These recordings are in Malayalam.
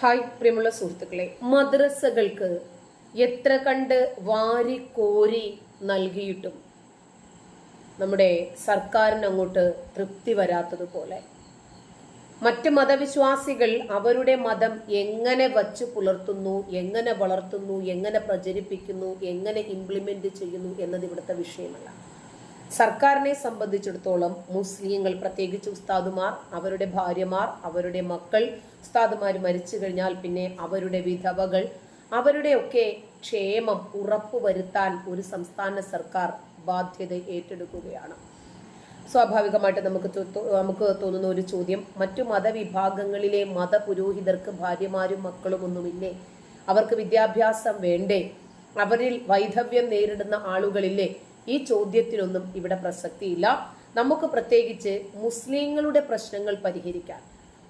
ഹായ് പ്രിയമുള്ള സുഹൃത്തുക്കളെ മദ്രസകൾക്ക് എത്ര കണ്ട് വാരി കോരി നൽകിയിട്ടും നമ്മുടെ സർക്കാരിന് അങ്ങോട്ട് തൃപ്തി വരാത്തതുപോലെ. മറ്റ് മതവിശ്വാസികൾ അവരുടെ മതം എങ്ങനെ വച്ച് പുലർത്തുന്നു എങ്ങനെ വളർത്തുന്നു എങ്ങനെ പ്രചരിപ്പിക്കുന്നു എങ്ങനെ ഇംപ്ലിമെന്റ് ചെയ്യുന്നു എന്നത് ഇവിടുത്തെ വിഷയമല്ല. സർക്കാരിനെ സംബന്ധിച്ചിടത്തോളം മുസ്ലിങ്ങൾ പ്രത്യേകിച്ച് ഉസ്താദുമാർ അവരുടെ ഭാര്യമാർ അവരുടെ മക്കൾ ഉസ്താദുമാർ മരിച്ചു കഴിഞ്ഞാൽ പിന്നെ അവരുടെ വിധവകൾ അവരുടെയൊക്കെ ക്ഷേമം ഉറപ്പുവരുത്താൻ ഒരു സംസ്ഥാന സർക്കാർ ബാധ്യത ഏറ്റെടുക്കുകയാണ്. സ്വാഭാവികമായിട്ട് നമുക്ക് നമുക്ക് തോന്നുന്ന ഒരു ചോദ്യം മറ്റു മതവിഭാഗങ്ങളിലെ മതപുരോഹിതർക്ക് ഭാര്യമാരും മക്കളും ഒന്നുമില്ലേ? അവർക്ക് വിദ്യാഭ്യാസം വേണ്ടേ? അവരിൽ വൈധവ്യം നേരിടുന്ന ആളുകളില്ലേ? ഈ ചോദ്യത്തിനൊന്നും ഇവിടെ പ്രസക്തിയില്ല. നമുക്ക് പ്രത്യേകിച്ച് മുസ്ലിങ്ങളുടെ പ്രശ്നങ്ങൾ പരിഹരിക്കാൻ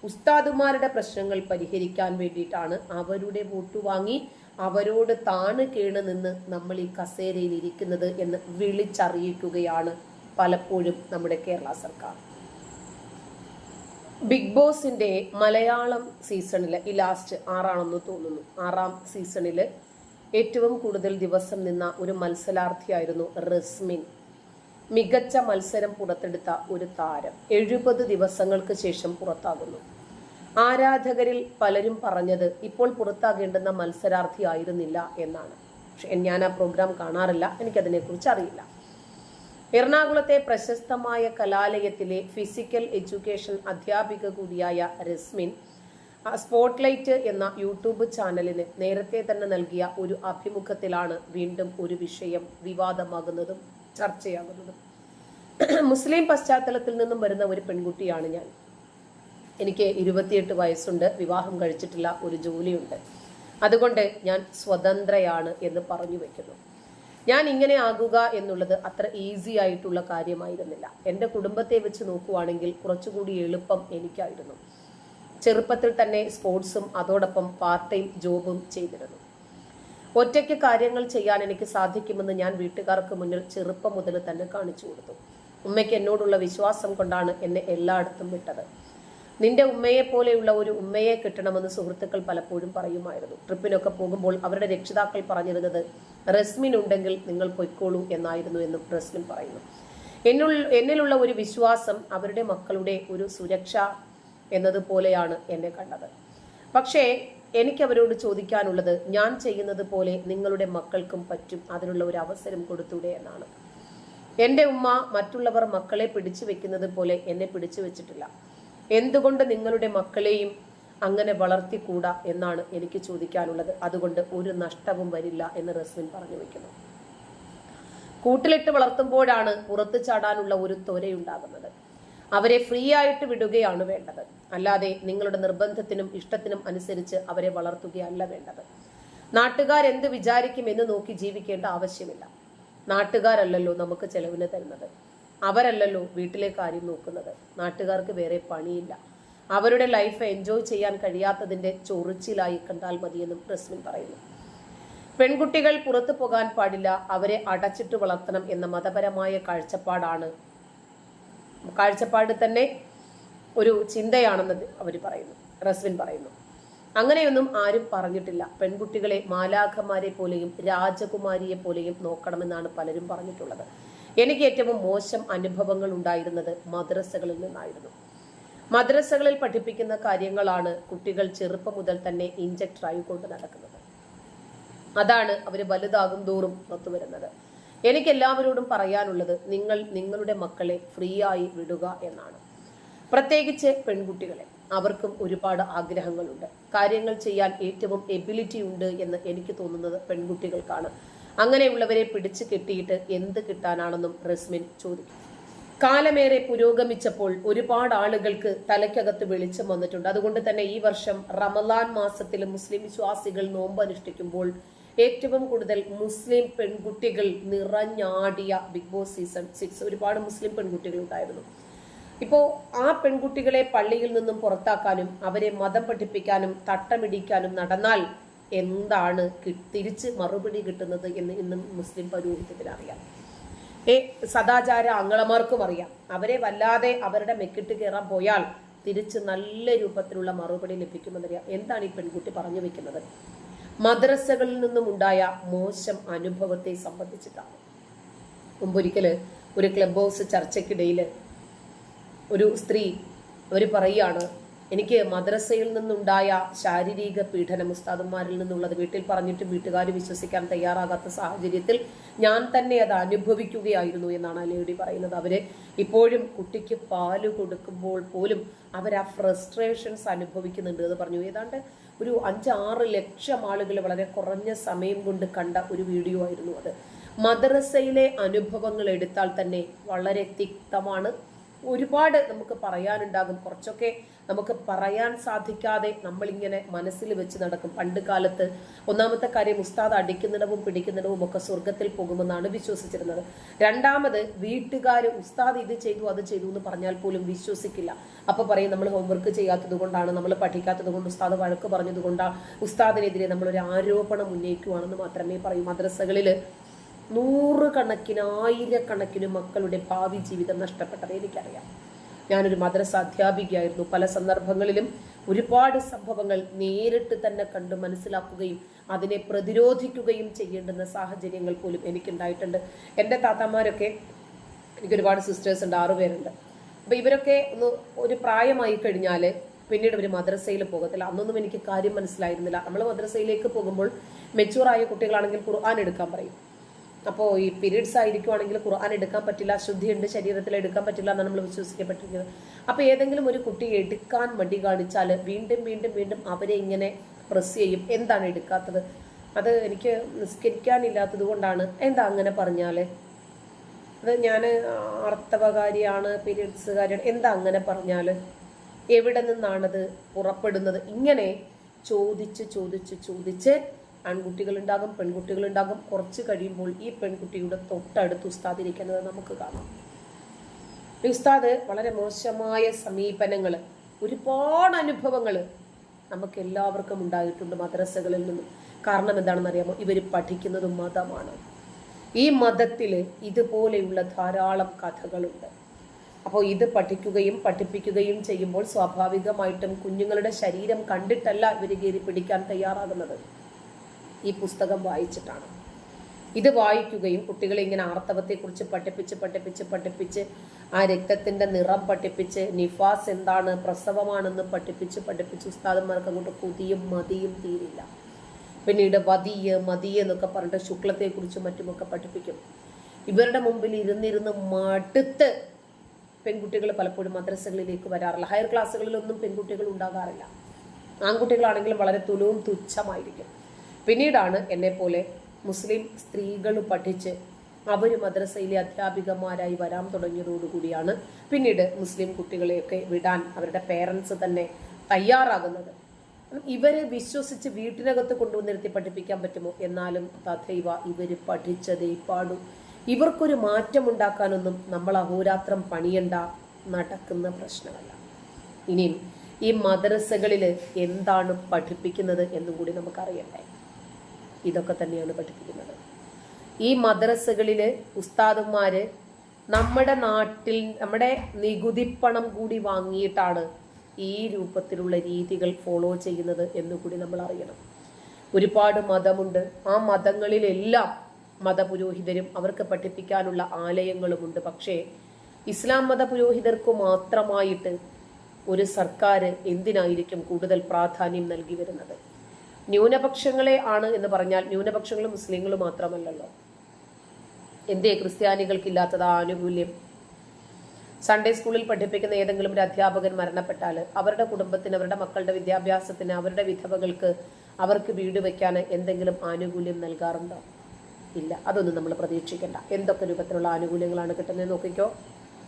ഉസ്താദുമാരുടെ പ്രശ്നങ്ങൾ പരിഹരിക്കാൻ വേണ്ടിയിട്ടാണ് അവരുടെ വോട്ട് വാങ്ങി അവരോട് താണ് കീണ് നിന്ന് നമ്മൾ ഈ കസേരയിൽ ഇരിക്കുന്നത് എന്ന് വിളിച്ചറിയിക്കുകയാണ് പലപ്പോഴും നമ്മുടെ കേരള സർക്കാർ. ബിഗ് ബോസിന്റെ മലയാളം സീസണിൽ ഈ ലാസ്റ്റ് ആറാണെന്ന് തോന്നുന്നു. ആറാം സീസണിൽ ഏറ്റവും കൂടുതൽ ദിവസം നിന്ന ഒരു മത്സരാർത്ഥിയായിരുന്നു റസ്മിൻ. മികച്ച മത്സരം പുറത്തെടുത്ത ഒരു താരം എഴുപത് ദിവസങ്ങൾക്ക് ശേഷം പുറത്താകുന്നു. ആരാധകരിൽ പലരും പറഞ്ഞത് ഇപ്പോൾ പുറത്താകേണ്ടുന്ന മത്സരാർത്ഥി ആയിരുന്നില്ല എന്നാണ്. പക്ഷെ ഞാൻ ആ പ്രോഗ്രാം കാണാറില്ല. എനിക്കതിനെക്കുറിച്ച് അറിയില്ല. എറണാകുളത്തെ പ്രശസ്തമായ കലാലയത്തിലെ ഫിസിക്കൽ എഡ്യൂക്കേഷൻ അധ്യാപിക കൂടിയായ രസ്മിൻ ആ സ്പോട്ട്ലൈറ്റ് എന്ന യൂട്യൂബ് ചാനലിന് നേരത്തെ തന്നെ നൽകിയ ഒരു അഭിമുഖത്തിലാണ് വീണ്ടും ഒരു വിഷയം വിവാദമാകുന്നതും ചർച്ചയാകുന്നതും. മുസ്ലിം പശ്ചാത്തലത്തിൽ നിന്നും വരുന്ന ഒരു പെൺകുട്ടിയാണ് ഞാൻ. എനിക്ക് ഇരുപത്തിയെട്ട് വയസ്സുണ്ട് വിവാഹം കഴിച്ചിട്ടില്ല ഒരു ജോലിയുണ്ട്. അതുകൊണ്ട് ഞാൻ സ്വതന്ത്രയാണ് എന്ന് പറഞ്ഞു വെക്കുന്നു. ഞാൻ ഇങ്ങനെ ആകുക എന്നുള്ളത് അത്ര ഈസി ആയിട്ടുള്ള കാര്യമായിരുന്നില്ല. എന്റെ കുടുംബത്തെ വെച്ച് നോക്കുവാണെങ്കിൽ കുറച്ചുകൂടി എളുപ്പം എനിക്കായിരുന്നു. ചെറുപ്പത്തിൽ തന്നെ സ്പോർട്സും അതോടൊപ്പം പാർട്ട് ടൈം ജോബും ചെയ്തിരുന്നു. ഒറ്റയ്ക്ക് കാര്യങ്ങൾ ചെയ്യാൻ എനിക്ക് സാധിക്കുമെന്ന് ഞാൻ വീട്ടുകാർക്ക് മുന്നിൽ ചെറുപ്പം മുതൽ തന്നെ കാണിച്ചു കൊടുത്തു. ഉമ്മയ്ക്ക് എന്നോടുള്ള വിശ്വാസം കൊണ്ടാണ് എന്നെ എല്ലായിടത്തും വിട്ടത്. നിന്റെ ഉമ്മയെ പോലെയുള്ള ഒരു ഉമ്മയെ കിട്ടണമെന്ന് സുഹൃത്തുക്കൾ പലപ്പോഴും പറയുമായിരുന്നു. ട്രിപ്പിനൊക്കെ പോകുമ്പോൾ അവരുടെ രക്ഷിതാക്കൾ പറഞ്ഞിരുന്നത് റസ്മിൻ ഉണ്ടെങ്കിൽ നിങ്ങൾ പൊയ്ക്കോളൂ എന്നായിരുന്നു എന്നും റസ്മിൻ പറയുന്നു. എന്നിലുള്ള ഒരു വിശ്വാസം അവരുടെ മക്കളുടെ ഒരു സുരക്ഷ എന്നതുപോലെയാണ് എന്നെ കണ്ടത്. പക്ഷേ എനിക്ക് അവരോട് ചോദിക്കാനുള്ളത് ഞാൻ ചെയ്യുന്നത് പോലെ നിങ്ങളുടെ മക്കൾക്കും പറ്റും. അതിനുള്ള ഒരു അവസരം കൊടുത്തൂടെ എന്നാണ്. എന്റെ ഉമ്മ മറ്റുള്ളവർ മക്കളെ പിടിച്ചു വെക്കുന്നത് പോലെ എന്നെ പിടിച്ചു വെച്ചിട്ടില്ല. എന്തുകൊണ്ട് നിങ്ങളുടെ മക്കളെയും അങ്ങനെ വളർത്തിക്കൂടാ എന്നാണ് എനിക്ക് ചോദിക്കാനുള്ളത്. അതുകൊണ്ട് ഒരു നഷ്ടവും വരില്ല എന്ന് റസ്മിൻ പറഞ്ഞു വെക്കുന്നു. കൂട്ടിലിട്ട് വളർത്തുമ്പോഴാണ് പുറത്തു ചാടാനുള്ള ഒരു ത്വരയുണ്ടാകുന്നത്. അവരെ ഫ്രീ ആയിട്ട് വിടുകയാണ് വേണ്ടത്. അല്ലാതെ നിങ്ങളുടെ നിർബന്ധത്തിനും ഇഷ്ടത്തിനും അനുസരിച്ച് അവരെ വളർത്തുകയല്ല വേണ്ടത്. നാട്ടുകാർ എന്ത് വിചാരിക്കും എന്ന് നോക്കി ജീവിക്കേണ്ട ആവശ്യമില്ല. നാട്ടുകാരല്ലല്ലോ നമുക്ക് ചെലവിന് തരുന്നത്. അവരല്ലല്ലോ വീട്ടിലെ കാര്യം നോക്കുന്നത്. നാട്ടുകാർക്ക് വേറെ പണിയില്ല. അവരുടെ ലൈഫ് എൻജോയ് ചെയ്യാൻ കഴിയാത്തതിന്റെ ചൊറിച്ചിലായി കണ്ടാൽ മതിയെന്നും റസ്മിൻ പറയുന്നു. പെൺകുട്ടികൾ പുറത്തു പോകാൻ പാടില്ല അവരെ അടച്ചിട്ട് വളർത്തണം എന്ന മതപരമായ കാഴ്ചപ്പാടാണ് കാഴ്ചപ്പാട് തന്നെ ഒരു ചിന്തയാണെന്ന് അവർ പറയുന്നു. റസ്വിൻ പറയുന്നു. അങ്ങനെയൊന്നും ആരും പറഞ്ഞിട്ടില്ല. പെൺകുട്ടികളെ മാലാഖമാരെ പോലെയും രാജകുമാരിയെ പോലെയും നോക്കണമെന്നാണ് പലരും പറഞ്ഞിട്ടുള്ളത്. എനിക്ക് ഏറ്റവും മോശം അനുഭവങ്ങൾ ഉണ്ടായിരുന്നത് മദ്രസകളിൽ നിന്നായിരുന്നു. മദ്രസകളിൽ പഠിപ്പിക്കുന്ന കാര്യങ്ങളാണ് കുട്ടികൾ ചെറുപ്പം മുതൽ തന്നെ ഇഞ്ചക്ടറായി കൊണ്ട് നടക്കുന്നത്. അതാണ് അവർ വലുതാകും തോറും പുറത്തു വരുന്നത് എനിക്ക് എല്ലാവരോടും പറയാനുള്ളത് നിങ്ങൾ നിങ്ങളുടെ മക്കളെ ഫ്രീ ആയി വിടുക എന്നാണ്. പ്രത്യേകിച്ച് പെൺകുട്ടികളെ. അവർക്കും ഒരുപാട് ആഗ്രഹങ്ങളുണ്ട്. കാര്യങ്ങൾ ചെയ്യാൻ ഏറ്റവും എബിലിറ്റി ഉണ്ട് എന്ന് എനിക്ക് തോന്നുന്നത് പെൺകുട്ടികൾക്കാണ്. അങ്ങനെയുള്ളവരെ പിടിച്ചു കെട്ടിയിട്ട് എന്ത് കിട്ടാനാണെന്നും റസ്മിൻ ചോദിക്കും. കാലമേറെ പുരോഗമിച്ചപ്പോൾ ഒരുപാട് ആളുകൾക്ക് തലയ്ക്കകത്ത് വെളിച്ചം വന്നിട്ടുണ്ട്. അതുകൊണ്ട് തന്നെ ഈ വർഷം റമലാൻ മാസത്തിൽ മുസ്ലിം വിശ്വാസികൾ നോമ്പ് അനുഷ്ഠിക്കുമ്പോൾ ഏറ്റവും കൂടുതൽ മുസ്ലിം പെൺകുട്ടികൾ നിറഞ്ഞാടിയ ബിഗ് ബോസ് സീസൺ സിക്സ് ഒരുപാട് മുസ്ലിം പെൺകുട്ടികൾ ഉണ്ടായിരുന്നു. ഇപ്പോൾ ആ പെൺകുട്ടികളെ പള്ളിയിൽ നിന്നും പുറത്താക്കാനും അവരെ മതം പഠിപ്പിക്കാനും തട്ടമിടിക്കാനും നടന്നാൽ എന്താണ് തിരിച്ച് മറുപടി കിട്ടുന്നത് എന്ന് ഇന്നും മുസ്ലിം പൗരോഹിത്യത്തിൽ അറിയാം. ഏ സദാചാര അങ്ങളമാർക്കും അറിയാം. അവരെ വല്ലാതെ അവരുടെ മെക്കിട്ട് കയറാൻ പോയാൽ തിരിച്ച് നല്ല രൂപത്തിലുള്ള മറുപടി ലഭിക്കുമെന്നറിയാം. എന്താണ് ഈ പെൺകുട്ടി പറഞ്ഞു വെക്കുന്നത്? മദ്രസകളിൽ നിന്നും ഉണ്ടായ മോശം അനുഭവത്തെ സംബന്ധിച്ചിട്ടാണ്. മുമ്പൊരിക്കൽ ഒരു ക്ലബ് ഹൗസ് ചർച്ചയ്ക്കിടയിൽ ഒരു സ്ത്രീ അവർ പറയുകയാണ് എനിക്ക് മദ്രസയിൽ നിന്നുണ്ടായ ശാരീരിക പീഡനം ഉസ്താദന്മാരിൽ നിന്നുള്ളത് വീട്ടിൽ പറഞ്ഞിട്ട് വീട്ടുകാർ വിശ്വസിക്കാൻ തയ്യാറാകാത്ത സാഹചര്യത്തിൽ ഞാൻ തന്നെ അത് അനുഭവിക്കുകയായിരുന്നു എന്നാണ് അലയുടി പറയുന്നത്. അവർ ഇപ്പോഴും കുട്ടിക്ക് പാൽ കൊടുക്കുമ്പോൾ പോലും അവർ ആ ഫ്രസ്ട്രേഷൻസ് അനുഭവിക്കുന്നുണ്ട് എന്ന് പറഞ്ഞു. ഏതാണ്ട് ഒരു അഞ്ചാറ് ലക്ഷം ആളുകൾ വളരെ കുറഞ്ഞ സമയം കൊണ്ട് കണ്ട ഒരു വീഡിയോ ആയിരുന്നു അത്. മദ്രസയിലെ അനുഭവങ്ങൾ എടുത്താൽ തന്നെ വളരെ തിക്തമാണ്. ഒരുപാട് നമുക്ക് പറയാനുണ്ടാകും. കുറച്ചൊക്കെ നമുക്ക് പറയാൻ സാധിക്കാതെ നമ്മളിങ്ങനെ മനസ്സിൽ വെച്ച് നടക്കും. പണ്ട് കാലത്ത് ഒന്നാമത്തെ കാര്യം ഉസ്താദ് അടിക്കുന്നിടവും പിടിക്കുന്നിടവും ഒക്കെ സ്വർഗത്തിൽ പോകുമെന്നാണ് വിശ്വസിച്ചിരുന്നത്. രണ്ടാമത് വീട്ടുകാർ ഉസ്താദ് ഇത് ചെയ്തു അത് ചെയ്തു എന്ന് പറഞ്ഞാൽ പോലും വിശ്വസിക്കില്ല. അപ്പൊ പറയും നമ്മൾ ഹോംവർക്ക് ചെയ്യാത്തത് കൊണ്ടാണ് നമ്മൾ പഠിക്കാത്തത് കൊണ്ട് ഉസ്താദ് വഴക്ക് പറഞ്ഞത് കൊണ്ടാണ് ഉസ്താദിനെതിരെ നമ്മളൊരു ആരോപണം ഉന്നയിക്കുവാണെന്ന് മാത്രമേ പറയൂ. മദ്രസകളിൽ നൂറുകണക്കിന് ആയിരക്കണക്കിന് മക്കളുടെ ഭാവി ജീവിതം നഷ്ടപ്പെട്ടത് എനിക്കറിയാം. ഞാനൊരു മദ്രസ അധ്യാപികയായിരുന്നു. പല സന്ദർഭങ്ങളിലും ഒരുപാട് സംഭവങ്ങൾ നേരിട്ട് തന്നെ കണ്ട് മനസ്സിലാക്കുകയും അതിനെ പ്രതിരോധിക്കുകയും ചെയ്യേണ്ടുന്ന സാഹചര്യങ്ങൾ പോലും എനിക്കുണ്ടായിട്ടുണ്ട്. എന്റെ താത്താമാരൊക്കെ എനിക്ക് ഒരുപാട് സിസ്റ്റേഴ്സ് ഉണ്ട് ആറുപേരുണ്ട് അപ്പൊ ഇവരൊക്കെ ഒന്ന് ഒരു പ്രായമായി കഴിഞ്ഞാൽ പിന്നീട് ഒരു മദ്രസയിൽ പോകത്തില്ല. അന്നൊന്നും എനിക്ക് കാര്യം മനസ്സിലായിരുന്നില്ല. നമ്മൾ മദ്രസയിലേക്ക് പോകുമ്പോൾ മെച്ചൂറായ കുട്ടികളാണെങ്കിൽ ഖുർആൻ എടുക്കാൻ പറയും. അപ്പോൾ ഈ പീരീഡ്സ് ആയിരിക്കുവാണെങ്കിൽ ഖുർആൻ എടുക്കാൻ പറ്റില്ല ശുദ്ധിയുണ്ട് ശരീരത്തിൽ എടുക്കാൻ പറ്റില്ല എന്നാണ് നമ്മൾ വിശ്വസിക്കപ്പെട്ടിരിക്കുന്നത്. അപ്പോൾ ഏതെങ്കിലും ഒരു കുട്ടി എടുക്കാൻ മടി കാണിച്ചാൽ വീണ്ടും വീണ്ടും വീണ്ടും അവരെ ഇങ്ങനെ പ്രസ് ചെയ്യും. എന്താണ് എടുക്കാത്തത്? അത് എനിക്ക് നിസ്കരിക്കാനില്ലാത്തത് കൊണ്ടാണ്. എന്താ അങ്ങനെ പറഞ്ഞാൽ അത് ഞാൻ ആർത്തവകാരിയാണ് പീരീഡ്സുകാരിയാണ് എന്താ അങ്ങനെ പറഞ്ഞാൽ എവിടെ നിന്നാണത് പുറപ്പെടുന്നത്? ഇങ്ങനെ ചോദിച്ച് ചോദിച്ച് ചോദിച്ച് ആൺകുട്ടികളുണ്ടാകും പെൺകുട്ടികളുണ്ടാകും. കുറച്ച് കഴിയുമ്പോൾ ഈ പെൺകുട്ടിയുടെ തൊട്ടടുത്ത് ഉസ്താദ് ഇരിക്കുന്നത് നമുക്ക് കാണാം. ഉസ്താദ് വളരെ മോശമായ സമീപനങ്ങൾ ഒരുപാട് അനുഭവങ്ങൾ നമുക്ക് എല്ലാവർക്കും ഉണ്ടായിട്ടുണ്ട് മദ്രസകളിൽ നിന്നും. കാരണം എന്താണെന്ന് അറിയാമോ? ഇവർ പഠിക്കുന്നത് മതമാണ്. ഈ മതത്തിൽ ഇതുപോലെയുള്ള ധാരാളം കഥകളുണ്ട്. അപ്പോൾ ഇത് പഠിക്കുകയും പഠിപ്പിക്കുകയും ചെയ്യുമ്പോൾ സ്വാഭാവികമായിട്ടും കുഞ്ഞുങ്ങളുടെ ശരീരം കണ്ടിട്ടല്ല ഇവർ കയറി പിടിക്കാൻ തയ്യാറാകുന്നത്. ഈ പുസ്തകം വായിച്ചിട്ടാണ്. ഇത് വായിക്കുകയും കുട്ടികളെ ഇങ്ങനെ ആർത്തവത്തെക്കുറിച്ച് പഠിപ്പിച്ച് പഠിപ്പിച്ച് പഠിപ്പിച്ച് ആ രക്തത്തിന്റെ നിറം പഠിപ്പിച്ച് നിഫാസ് എന്താണ് പ്രസവമാണെന്ന് പഠിപ്പിച്ച് പഠിപ്പിച്ച് ഉസ്താദന്മാർക്ക് അങ്ങോട്ട് കൊതിയും മതിയും തീരില്ല. പിന്നീട് വതിയ് മതിയ് എന്നൊക്കെ പറഞ്ഞിട്ട് ശുക്ലത്തെക്കുറിച്ചും മറ്റുമൊക്കെ പഠിപ്പിക്കും. ഇവരുടെ മുമ്പിൽ ഇരുന്നിരുന്ന് മടുത്ത് പെൺകുട്ടികൾ പലപ്പോഴും മദ്രസകളിലേക്ക് വരാറില്ല. ഹയർ ക്ലാസ്സുകളിലൊന്നും പെൺകുട്ടികൾ ഉണ്ടാകാറില്ല. ആൺകുട്ടികളാണെങ്കിലും വളരെ തുലവും തുച്ഛമായിരിക്കും. പിന്നീടാണ് എന്നെപ്പോലെ പോലെ മുസ്ലിം സ്ത്രീകൾ പഠിച്ച് അവർ മദ്രസയിലെ അധ്യാപികമാരായി വരാൻ തുടങ്ങിയതോടുകൂടിയാണ് പിന്നീട് മുസ്ലിം കുട്ടികളെയൊക്കെ വിടാൻ അവരുടെ പേരൻസ് തന്നെ തയ്യാറാകുന്നത്. ഇവരെ വിശ്വസിച്ച് വീട്ടിനകത്ത് കൊണ്ടുവന്നിരുത്തി പഠിപ്പിക്കാൻ പറ്റുമോ? എന്നാലും തഥൈവ ഇവർ പഠിച്ചതേ പാടൂ. ഇവർക്കൊരു മാറ്റമുണ്ടാക്കാനൊന്നും നമ്മൾ അഹോരാത്രം പണിയണ്ട നടക്കുന്ന പ്രശ്നമല്ല. ഇനിയും ഈ മദ്രസകളിൽ എന്താണ് പഠിപ്പിക്കുന്നത് എന്നും കൂടി നമുക്കറിയണ്ടേ? ഇതൊക്കെ തന്നെയാണ് പഠിപ്പിക്കുന്നത്. ഈ മദ്രസകളിൽ ഉസ്താദന്മാര് നമ്മുടെ നാട്ടിൽ നമ്മുടെ നികുതിപ്പണം കൂടി വാങ്ങിയിട്ടാണ് ഈ രൂപത്തിലുള്ള രീതികൾ ഫോളോ ചെയ്യുന്നത് എന്ന് കൂടി നമ്മൾ അറിയണം. ഒരുപാട് മതമുണ്ട്. ആ മതങ്ങളിലെല്ലാം മതപുരോഹിതരും അവർക്ക് പഠിപ്പിക്കാനുള്ള ആലയങ്ങളുമുണ്ട്. പക്ഷേ ഇസ്ലാം മത പുരോഹിതർക്ക് മാത്രമായിട്ട് ഒരു സർക്കാർ എന്തിനായിരിക്കും കൂടുതൽ പ്രാധാന്യം നൽകി വരുന്നത്? ന്യൂനപക്ഷങ്ങളെ ആണ് എന്ന് പറഞ്ഞാൽ ന്യൂനപക്ഷങ്ങൾ മുസ്ലിങ്ങൾ മാത്രമല്ലല്ലോ. എന്തേ ക്രിസ്ത്യാനികൾക്കില്ലാത്തത് ആനുകൂല്യം? സൺഡേ സ്കൂളിൽ പഠിപ്പിക്കുന്ന ഏതെങ്കിലും ഒരു അധ്യാപകൻ മരണപ്പെട്ടാൽ അവരുടെ കുടുംബത്തിന് അവരുടെ മക്കളുടെ വിദ്യാഭ്യാസത്തിന് അവരുടെ വിധവകൾക്ക് അവർക്ക് വീട് വയ്ക്കാൻ എന്തെങ്കിലും ആനുകൂല്യം നൽകാറുണ്ടോ? ഇല്ല. അതൊന്നും നമ്മൾ പ്രതീക്ഷിക്കേണ്ട. എന്തൊക്കെ രൂപത്തിലുള്ള ആനുകൂല്യങ്ങളാണ് കിട്ടുന്നത് നോക്കിക്കോ.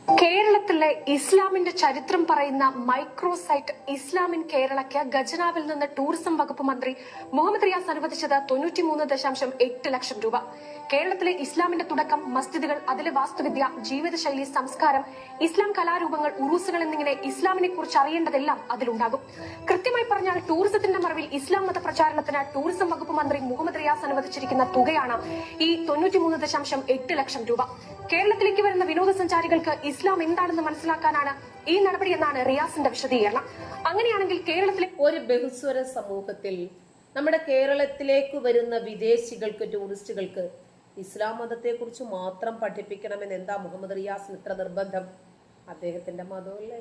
കേരളത്തിലെ ഇസ്ലാമിന്റെ ചരിത്രം പറയുന്ന മൈക്രോസൈറ്റ് ഇസ്ലാമിൻ കേരളയ്ക്ക് ഖജനാവിൽ നിന്ന് ടൂറിസം വകുപ്പ് മന്ത്രി മുഹമ്മദ് റിയാസ് അനുവദിച്ചത് തൊണ്ണൂറ്റിമൂന്ന് ദശാംശം എട്ട് ലക്ഷം രൂപ. കേരളത്തിലെ ഇസ്ലാമിന്റെ തുടക്കം മസ്ജിദുകൾ അതിലെ വാസ്തുവിദ്യ ജീവിതശൈലി സംസ്കാരം ഇസ്ലാം കലാരൂപങ്ങൾ ഉറൂസുകൾ എന്നിങ്ങനെ ഇസ്ലാമിനെ കുറിച്ച് അറിയേണ്ടതെല്ലാം അതിലുണ്ടാകും. കൃത്യമായി പറഞ്ഞാൽ ടൂറിസത്തിന്റെ മറവിൽ ഇസ്ലാം മത പ്രചാരണത്തിന് ടൂറിസം വകുപ്പ് മന്ത്രി മുഹമ്മദ് റിയാസ് അനുവദിച്ചിരിക്കുന്ന തുകയാണ് ഈ തൊണ്ണൂറ്റിമൂന്ന് ദശാംശം എട്ട് ലക്ഷം രൂപ. കേരളത്തിലേക്ക് വരുന്ന വിനോദസഞ്ചാരികൾക്ക് ഇസ്ലാം എന്താണെന്ന് മനസ്സിലാക്കാനാണ് ഈ നടപടി എന്നാണ് റിയാസിന്റെ വിശദീകരണം. അങ്ങനെയാണെങ്കിൽ കേരളത്തിലെ ഒരു ബഹുസ്വര സമൂഹത്തിൽ നമ്മുടെ കേരളത്തിലേക്ക് വരുന്ന വിദേശികൾക്ക് ടൂറിസ്റ്റുകൾക്ക് ഇസ്ലാം മതത്തെക്കുറിച്ച് മാത്രം പഠിപ്പിക്കണമെന്ന് എന്താ മുഹമ്മദ് റിയാസിന് ഇത്ര നിർബന്ധം? അദ്ദേഹത്തിന്റെ മതമല്ലേ?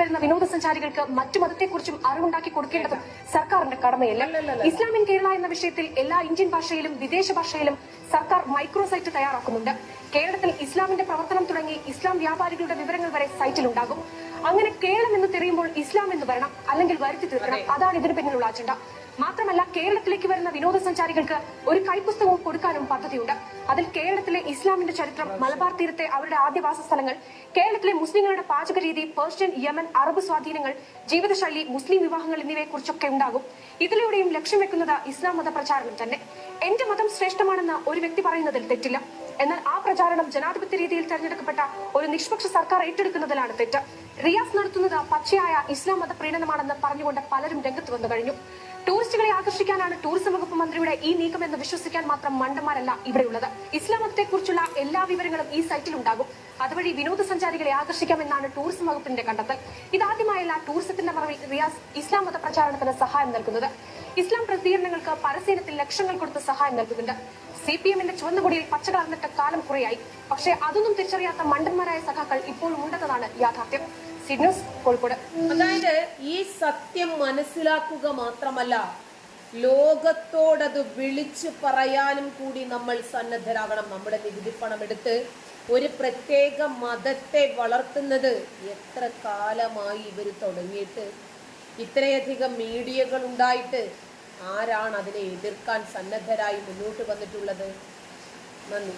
വരുന്ന വിനോദസഞ്ചാരികൾക്ക് മറ്റു മതത്തെക്കുറിച്ചും അറിവുണ്ടാക്കി കൊടുക്കേണ്ടതും സർക്കാരിന്റെ കടമയല്ല. ഇസ്ലാമിൻ കേരള എന്ന വിഷയത്തിൽ എല്ലാ ഇന്ത്യൻ ഭാഷയിലും വിദേശ ഭാഷയിലും സർക്കാർ മൈക്രോസൈറ്റ് തയ്യാറാക്കുന്നുണ്ട്. കേരളത്തിൽ ഇസ്ലാമിന്റെ പ്രവർത്തനം തുടങ്ങി ഇസ്ലാം വ്യാപാരികളുടെ വിവരങ്ങൾ വരെ സൈറ്റിൽ ഉണ്ടാകും അങ്ങനെ കേരളം എന്ന് തെരയുമ്പോൾ ഇസ്ലാം എന്ന് വരണം അല്ലെങ്കിൽ വരുത്തി തീർക്കണം. അതാണ് ഇതിന് പിന്നിലുള്ള അജണ്ട. മാത്രമല്ല കേരളത്തിലേക്ക് വരുന്ന വിനോദസഞ്ചാരികൾക്ക് ഒരു കൈപുസ്തകവും കൊടുക്കാനും പദ്ധതിയുണ്ട്. അതിൽ കേരളത്തിലെ ഇസ്ലാമിന്റെ ചരിത്രം മലബാർ തീരത്തെ അവരുടെ ആദ്യവാസ സ്ഥലങ്ങൾ കേരളത്തിലെ മുസ്ലിങ്ങളുടെ പാചക രീതി പേർഷ്യൻ യമൻ അറബ് സ്വാധീനങ്ങൾ ജീവിതശൈലി മുസ്ലിം വിവാഹങ്ങൾ എന്നിവയെ കുറിച്ചൊക്കെ ഉണ്ടാകും. ഇതിലൂടെയും ലക്ഷ്യം വെക്കുന്നത് ഇസ്ലാം മത പ്രചാരണം തന്നെ. എന്റെ മതം ശ്രേഷ്ഠമാണെന്ന് ഒരു വ്യക്തി പറയുന്നതിൽ തെറ്റില്ല. എന്നാൽ ആ പ്രചാരണം ജനാധിപത്യ രീതിയിൽ തെരഞ്ഞെടുക്കപ്പെട്ട ഒരു നിഷ്പക്ഷ സർക്കാർ ഏറ്റെടുക്കുന്നതിലാണ് തെറ്റ്. റിയാസ് നടത്തുന്നത് പച്ചയായ ഇസ്ലാം മത പ്രീണനമാണെന്ന് പറഞ്ഞുകൊണ്ട് പലരും രംഗത്ത് വന്നു കഴിഞ്ഞു. ടൂറിസ്റ്റുകളെ ആകർഷിക്കാനാണ് ടൂറിസം വകുപ്പ് മന്ത്രിയുടെ ഈ നീക്കം എന്ന് വിശ്വസിക്കാൻ മാത്രം മണ്ടന്മാരല്ല ഇവിടെയുള്ളത്. ഇസ്ലാം മതത്തെക്കുറിച്ചുള്ള എല്ലാ വിവരങ്ങളും ഈ സൈറ്റിൽ ഉണ്ടാകും. അതുവഴി വിനോദസഞ്ചാരികളെ ആകർഷിക്കാമെന്നാണ് ടൂറിസം വകുപ്പിന്റെ കണ്ടെത്തൽ. ഇതാദ്യമായല്ല ടൂറിസത്തിന്റെ മറവിൽ റിയാസ് ഇസ്ലാം മത പ്രചാരണത്തിന് സഹായം നൽകുന്നത്. ഇസ്ലാം പ്രസിദ്ധീകരണങ്ങൾക്ക് പരസ്യത്തിൽ ലക്ഷങ്ങൾ കൊടുത്ത് സഹായം നൽകുന്നുണ്ട്. സി പി എമ്മിന്റെ ചുവന്നുകൊടിയിൽ പച്ച കലർന്നിട്ട് കാലം കുറയായി. പക്ഷേ അതൊന്നും തിരിച്ചറിയാത്ത മണ്ടന്മാരായ സഖാക്കൾ ഇപ്പോഴും ഉണ്ടെന്നതാണ് യാഥാർത്ഥ്യം. അതായത് ഈ സത്യം മനസ്സിലാക്കുക മാത്രമല്ല ലോകത്തോടത് വിളിച്ചു പറയാനും കൂടി നമ്മൾ സന്നദ്ധരാകണം. നമ്മുടെ നികുതി പണം എടുത്ത് ഒരു പ്രത്യേക മതത്തെ വളർത്തുന്നത് എത്ര കാലമായി ഇവർ തുടങ്ങിയിട്ട് ഇത്രയധികം മീഡിയകൾ ഉണ്ടായിട്ട് ആരാണ് അതിനെ എതിർക്കാൻ സന്നദ്ധരായി മുന്നോട്ട് വന്നിട്ടുള്ളത്? നന്ദി.